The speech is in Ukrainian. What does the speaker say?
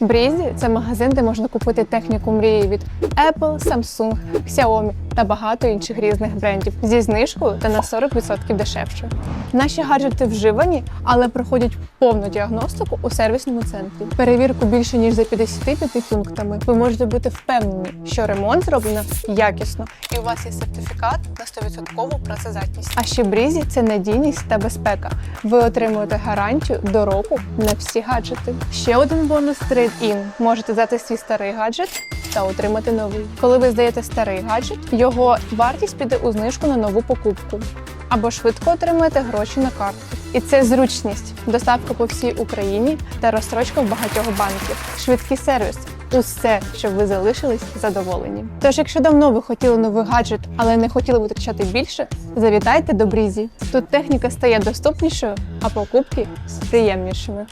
Брізі це магазин, де можна купити техніку мрії від Apple, Samsung, Xiaomi та багато інших різних брендів зі знижкою та на 40% дешевше. Наші гаджети вживані, але проходять повну діагностику у сервісному центрі. Перевірку більше ніж за 55 пунктами. Ви можете бути впевнені, що ремонт зроблено якісно, і у вас є сертифікат на 100% працездатність. А ще Брізі це надійність та безпека. Ви отримуєте гарантію до року на всі гаджети. Ще один бонус Trade-in. Можете здати свій старий гаджет та отримати новий. Коли ви здаєте старий гаджет, його вартість піде у знижку на нову покупку. Або швидко отримаєте гроші на картку. І це зручність, доставка по всій Україні та розстрочка в багатьох банків, швидкий сервіс. Усе, щоб ви залишились задоволені. Тож, якщо давно ви хотіли новий гаджет, але не хотіли витрачати більше, завітайте до Брізі. Тут техніка стає доступнішою, а покупки приємнішими.